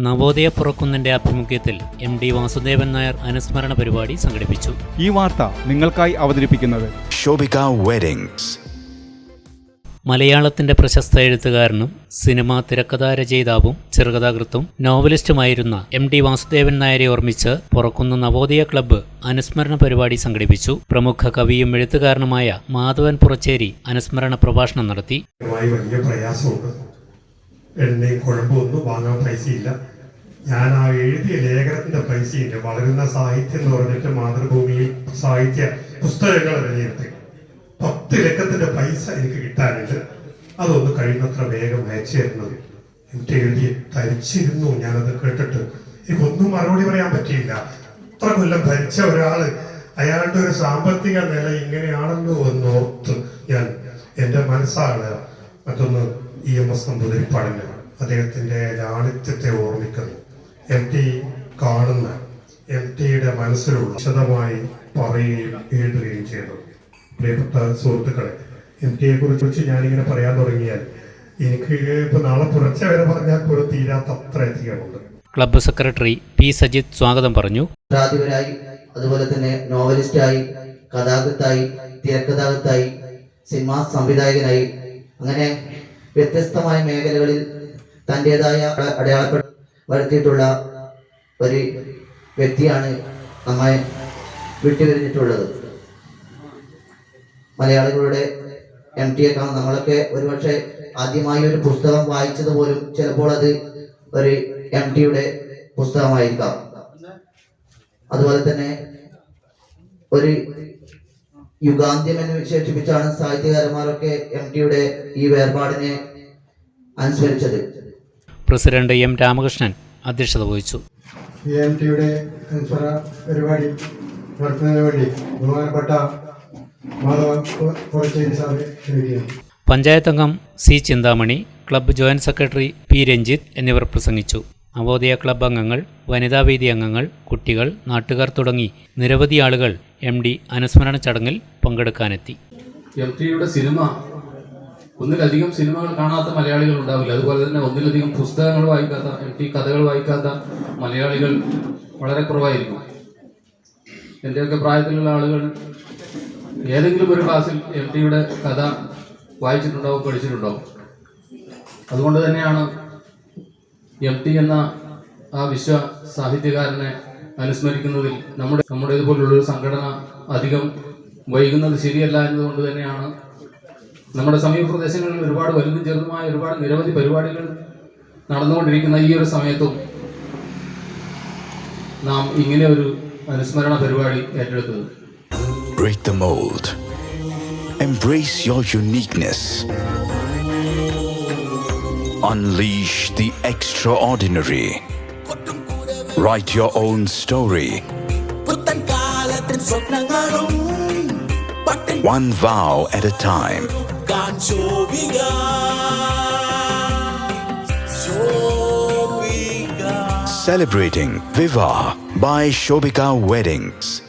നവോദയ പുറക്കുന്നന്റെ ആഭിമുഖ്യത്തിൽ M D Vasudevan Nair അനുസ്മരണ പരിപാടി സംഘടിപ്പിച്ചു. ഈ വാർത്ത നിങ്ങൾക്കായി അവതരിപ്പിക്കുന്നത്. മലയാളത്തിന്റെ പ്രശസ്ത എഴുത്തുകാരനും സിനിമാ തിരക്കഥാരചയിതാവും ചെറുകഥാകൃത്തും നോവലിസ്റ്റുമായിരുന്ന എം ഡി വാസുദേവൻ നായരെ ഓർമ്മിച്ച് പുറക്കുന്ന നവോദയ ക്ലബ്ബ് അനുസ്മരണ പരിപാടി സംഘടിപ്പിച്ചു. പ്രമുഖ കവിയും എഴുത്തുകാരനുമായ മാധവൻ പുറച്ചേരി അനുസ്മരണ പ്രഭാഷണം നടത്തി. പ്രയാസമുണ്ട്. എണ്ണയും കുഴമ്പും ഒന്നും വാങ്ങാൻ പൈസയില്ല. ഞാൻ ആ എഴുതിയ ലേഖനത്തിന്റെ പൈസയുണ്ട് വളരുന്ന സാഹിത്യം എന്ന് പറഞ്ഞിട്ട് മാതൃഭൂമിയിൽ സാഹിത്യ പുസ്തകങ്ങൾ വിലയിരുത്തി. പത്ത് ലക്കത്തിന്റെ പൈസ എനിക്ക് കിട്ടാനുണ്ട് അതൊന്ന് കഴിയുന്നത്ര വേഗം അയച്ചു തരുന്നത്. എന്നിട്ട് എഴുതി തരിച്ചിരുന്നു ഞാനത് കേട്ടിട്ട് എനിക്കൊന്നും മറുപടി പറയാൻ പറ്റിയില്ല. ഇത്ര കൊല്ലം ഭരിച്ച ഒരാൾ അയാളുടെ ഒരു സാമ്പത്തിക നില ഇങ്ങനെയാണല്ലോ എന്നോർത്ത് ഞാൻ എന്റെ മനസ്സാണ് മറ്റൊന്ന് ഇ എം എസ് നമ്പൂതിരിപ്പാടിന് അദ്ദേഹത്തിന്റെ ലാളിത്യത്തെ ഓർമ്മിക്കുന്നു. എം ടി കാണുന്ന എം ടിയുടെ മനസ്സിലുള്ള വിശദമായി പറയുകയും എഴുതുകയും ചെയ്തു. പ്രിയപ്പെട്ട സുഹൃത്തുക്കളെ എം ടിയെ കുറിച്ച് ഞാനിങ്ങനെ പറയാൻ തുടങ്ങിയാൽ എനിക്ക് ഇപ്പൊ നാളെ പുറച്ച വരെ പറഞ്ഞാൽ പോലും തീരാത്ത അത്ര അധികമുണ്ട്. ക്ലബ്ബ് സെക്രട്ടറി പി സജിത് സ്വാഗതം പറഞ്ഞു. പത്രാധിപരായി അതുപോലെ തന്നെ നോവലിസ്റ്റായി കഥാകൃത്തായി തിരക്കഥാകൃത്തായി സിനിമാ സംവിധായകനായി അങ്ങനെ വ്യത്യസ്തമായ മേഖലകളിൽ തന്റെതായ അടയാളപ്പെടു വരുത്തിയിട്ടുള്ള ഒരു വ്യക്തിയാണ് നമ്മെ വിട്ടുപിരിഞ്ഞിട്ടുള്ളത്. മലയാളികളുടെ എം ടി എക്കാണ് നമ്മളൊക്കെ ഒരുപക്ഷെ ആദ്യമായി ഒരു പുസ്തകം വായിച്ചത് പോലും ചിലപ്പോൾ അത് ഒരു എം ടിയുടെ പുസ്തകമായിരിക്കാം. അതുപോലെ തന്നെ ഒരു യുഗാന്ത്യം എന്ന് വിശേഷിപ്പിച്ചാണ് സാഹിത്യകാരന്മാരൊക്കെ എം ടിയുടെ ഈ വേർപാടിനെ അനുസ്മരിച്ചത്. പ്രസിഡന്റ് എം രാമകൃഷ്ണൻ അധ്യക്ഷത വഹിച്ചു. എം ടിയുടെ പരിപാടി നടത്തുന്നതിന് വേണ്ടി ബഹുമാനപ്പെട്ട പഞ്ചായത്ത് അംഗം C Chinthamani club joint secretary P Ranjith എന്നിവർ പ്രസംഗിച്ചു. നവോദയ ക്ലബ്ബ് അംഗങ്ങൾ വനിതാ വേദി അംഗങ്ങൾ കുട്ടികൾ നാട്ടുകാർ തുടങ്ങി നിരവധി ആളുകൾ എം ഡി അനുസ്മരണ ചടങ്ങിൽ പങ്കെടുക്കാനെത്തി. എം സിനിമ ഒന്നിലധികം സിനിമകൾ കാണാത്ത മലയാളികൾ ഉണ്ടാവില്ല. അതുപോലെ തന്നെ ഒന്നിലധികം പുസ്തകങ്ങൾ വായിക്കാത്ത എം ടി കഥകൾ വായിക്കാത്ത മലയാളികൾ വളരെ കുറവായിരിക്കും. എന്റെയൊക്കെ പ്രായത്തിലുള്ള ആളുകൾ ഏതെങ്കിലും ഒരു ക്ലാസ്സിൽ എം ടിയുടെ കഥ വായിച്ചിട്ടുണ്ടാവും പഠിച്ചിട്ടുണ്ടാവും. അതുകൊണ്ട് തന്നെയാണ് എം ടി എന്ന ആ വിശ്വ സാഹിത്യകാരനെ അനുസ്മരിക്കുന്നതിൽ നമ്മുടെ നമ്മുടെ ഇതുപോലുള്ളൊരു സംഘടന അധികം വൈകുന്നത് ശരിയല്ല എന്നതുകൊണ്ട് തന്നെയാണ് നമ്മുടെ സമീപ പ്രദേശങ്ങളിൽ ഒരുപാട് വലുതും ചെറുതുമായ ഒരുപാട് നിരവധി പരിപാടികൾ നടന്നുകൊണ്ടിരിക്കുന്ന ഈ ഒരു സമയത്തും നാം ഇങ്ങനെ ഒരു അനുസ്മരണ പരിപാടി ഏറ്റെടുത്തത് Break the mold. Embrace your uniqueness. Unleash the extraordinary. Write your own story. സ്വപ്നങ്ങളും One vow at a time. Celebrating Viva by Shobika Weddings.